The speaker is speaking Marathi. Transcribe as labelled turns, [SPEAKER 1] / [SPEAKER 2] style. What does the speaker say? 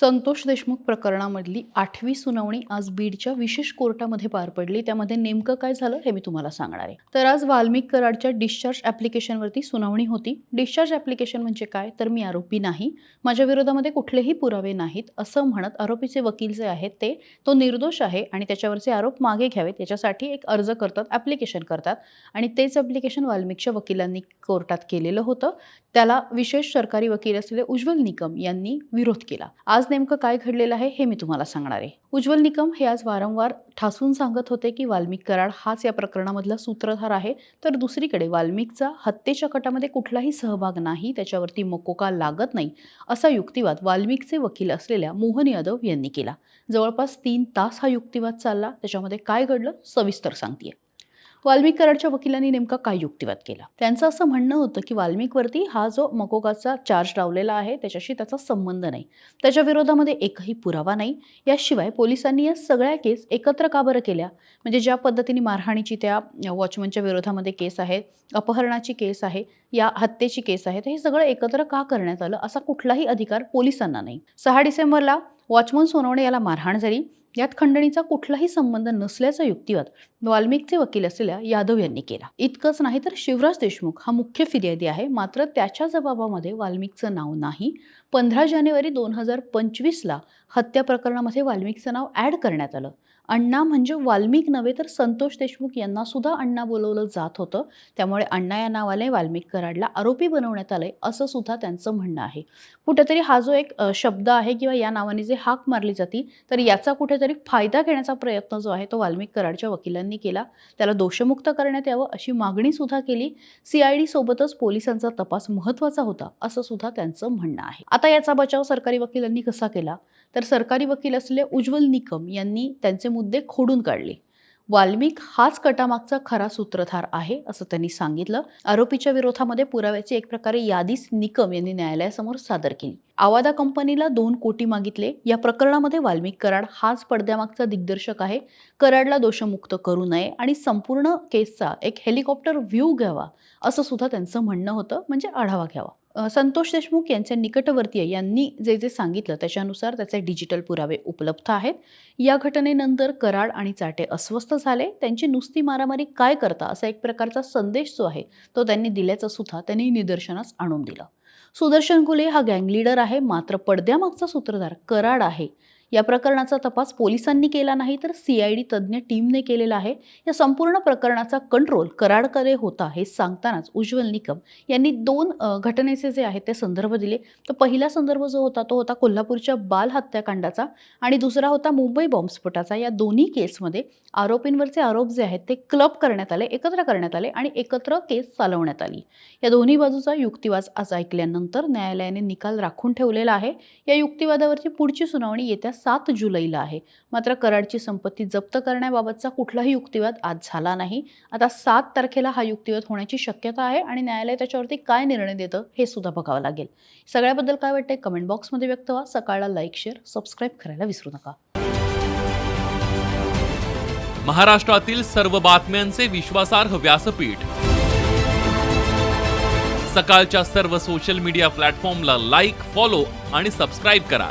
[SPEAKER 1] संतोष देशमुख प्रकरणामधली आठवी सुनावणी आज बीडच्या विशेष कोर्टामध्ये पार पडली. त्यामध्ये नेमकं काय झालं हे मी तुम्हाला सांगणार आहे. तर आज वाल्मिक कराडच्या डिस्चार्ज ॲप्लिकेशनवरती सुनावणी होती. डिस्चार्ज ॲप्लिकेशन म्हणजे काय? तर मी आरोपी नाही. माझ्या विरोधामध्ये कुठलेही पुरावे नाहीत असं म्हणत आरोपीचे वकील जे आहेत ते तो निर्दोष आहे आणि त्याच्यावरचे आरोप मागे घ्यावेत. याच्यासाठी एक अर्ज करतात ॲप्लिकेशन करतात. आणि तेच ॲप्लिकेशन वाल्मिकच्या वकिलांनी कोर्टात केलेलं होतं. त्याला विशेष सरकारी वकील असलेले उज्ज्वल निकम यांनी विरोध केला. आज नेमकं काय घडलेलं आहे हे मी तुम्हाला सांगणार आहे. उज्ज्वल निकम हे आज वारंवार ठासून सांगत होते की वाल्मिक कराड हाच या प्रकरणामधला सूत्रधार आहे. तर दुसरीकडे वाल्मिकचा हत्येच्या कटामध्ये कुठलाही सहभाग नाही त्याच्यावरती मकोका लागत नाही असा युक्तिवाद वाल्मिकचे वकील असलेल्या मोहन यादव यांनी केला. जवळपास तीन तास हा युक्तिवाद चालला. त्याच्यामध्ये काय घडलं? सविस्तर सांगते वाल्मिक कराडच्या वकिलांनी नेमका काय युक्तिवाद केला? त्यांचं असं म्हणणं होतं की वाल्मिकवरती हा जो मकोकाचा चार्ज लावलेला आहे त्याच्याशी त्याचा संबंध नाही. त्याच्या विरोधामध्ये एकही पुरावा नाही. याशिवाय पोलिसांनी या सगळ्या केस एकत्र का बरं केल्या? म्हणजे ज्या पद्धतीने मारहाणीची त्या वॉचमनच्या विरोधामध्ये केस आहे अपहरणाची केस आहे या हत्येची केस आहे तर हे सगळं एकत्र का करण्यात आलं? असा कुठलाही अधिकार पोलिसांना नाही. सहा डिसेंबरला वॉचमन सोनवणे याला मारहाण झाली. यात खंडणीचा कुठलाही संबंध नसल्याचा युक्तिवाद वाल्मिकचे वकील असलेल्या यादव यांनी केला. इतकंच नाही तर शिवराज देशमुख हा मुख्य फिर्यादी आहे. मात्र त्याच्या जबाबामध्ये वाल्मिकचं नाव नाही. पंधरा जानेवारी दोन हजार पंचवीसला हत्या प्रकरणामध्ये वाल्मिकचं नाव ॲड करण्यात आलं. अण्णा म्हणजे वाल्मिक नव्हे तर संतोष देशमुख यांना सुद्धा अण्णा बोलवलं जात होतं. त्यामुळे अण्णा या नावाने वाल्मिक कराडला आरोपी बनवण्यात आलंय असं सुद्धा त्यांचं म्हणणं आहे. कुठेतरी हा जो एक शब्द आहे किंवा या नावाने जे हाक मारली जाती तर याचा कुठेतरी फायदा घेण्याचा प्रयत्न जो आहे तो वाल्मिक कराडच्या वकिलांनी केला. त्याला दोषमुक्त करण्यात यावं अशी मागणी सुद्धा केली. सी आय डी सोबतच पोलिसांचा तपास महत्त्वाचा होता असं सुद्धा त्यांचं म्हणणं आहे. आता याचा बचाव सरकारी वकिलांनी कसा केला? तर सरकारी वकील असलेले उज्ज्वल निकम यांनी त्यांचे मुद्दे खोडून काढले. वाल्मिक हाच कटामागचा खरा सूत्रधार आहे असं त्यांनी सांगितलं. आरोपीच्या विरोधामध्ये पुराव्याची एक प्रकारे यादीच निकम यांनी न्यायालयासमोर सादर केली. आवादा कंपनीला दोन कोटी मागितले. या प्रकरणामध्ये वाल्मिक कराड हाच पडद्यामागचा दिग्दर्शक आहे. कराडला दोषमुक्त करू नये आणि संपूर्ण केसचा एक हेलिकॉप्टर व्ह्यू घ्यावा असं सुद्धा त्यांचं म्हणणं होतं म्हणजे आढावा घ्यावा. संतोष देशमुख यांचे निकटवर्तीय यांनी जे जे सांगितलं त्याच्यानुसार त्याचे डिजिटल पुरावे उपलब्ध आहेत. या घटनेनंतर कराड आणि चाटे अस्वस्थ झाले. त्यांची नुसती मारामारी काय करता असा एक प्रकारचा संदेश जो आहे तो त्यांनी दिल्याचं सुद्धा त्यांनी निदर्शनास आणून दिलं. सुदर्शन घुले हा गँग लीडर आहे. मात्र पडद्यामागचा सूत्रधार कराड आहे. या प्रकरणाचा तपास पोलिसांनी केला नाही तर सी आय डी तज्ज्ञ टीमने केलेला आहे. या संपूर्ण प्रकरणाचा कंट्रोल कराडकडे होता हे सांगतानाच उज्ज्वल निकम यांनी दोन घटनेचे जे आहेत ते संदर्भ दिले. तर पहिला संदर्भ जो होता तो होता कोल्हापूरच्या बाल हत्याकांडाचा आणि दुसरा होता मुंबई बॉम्बस्फोटाचा. या दोन्ही केसमध्ये आरोपींवरचे आरोप जे आहेत ते क्लब करण्यात आले एकत्र करण्यात आले आणि एकत्र केस चालवण्यात आली. या दोन्ही बाजूचा युक्तिवाद आज ऐकल्यानंतर न्यायालयाने निकाल राखून ठेवलेला आहे. या युक्तिवादावरची पुढची सुनावणी येत्या सात जुलैला आहे. मात्र कराडची संपत्ती जप्त करण्याबाबतचा कुठलाही युक्तिवाद आज झाला नाही. आता सात तारखेला हा युक्तिवाद होण्याची शक्यता आहे आणि न्यायालय त्याच्यावरती काय निर्णय देतं हे सुद्धा बघावं लागेल. सगळ्याबद्दल काय वाटतंय कमेंट बॉक्समध्ये व्यक्त व्हा. सकाळला लाईक शेअर सबस्क्राईब करायला विसरू नका.
[SPEAKER 2] महाराष्ट्रातील सर्व बातम्यांचे विश्वासार्ह व्यासपीठ. सकाळच्या सर्व सोशल मीडिया प्लॅटफॉर्मला लाईक फॉलो आणि सबस्क्राईब करा.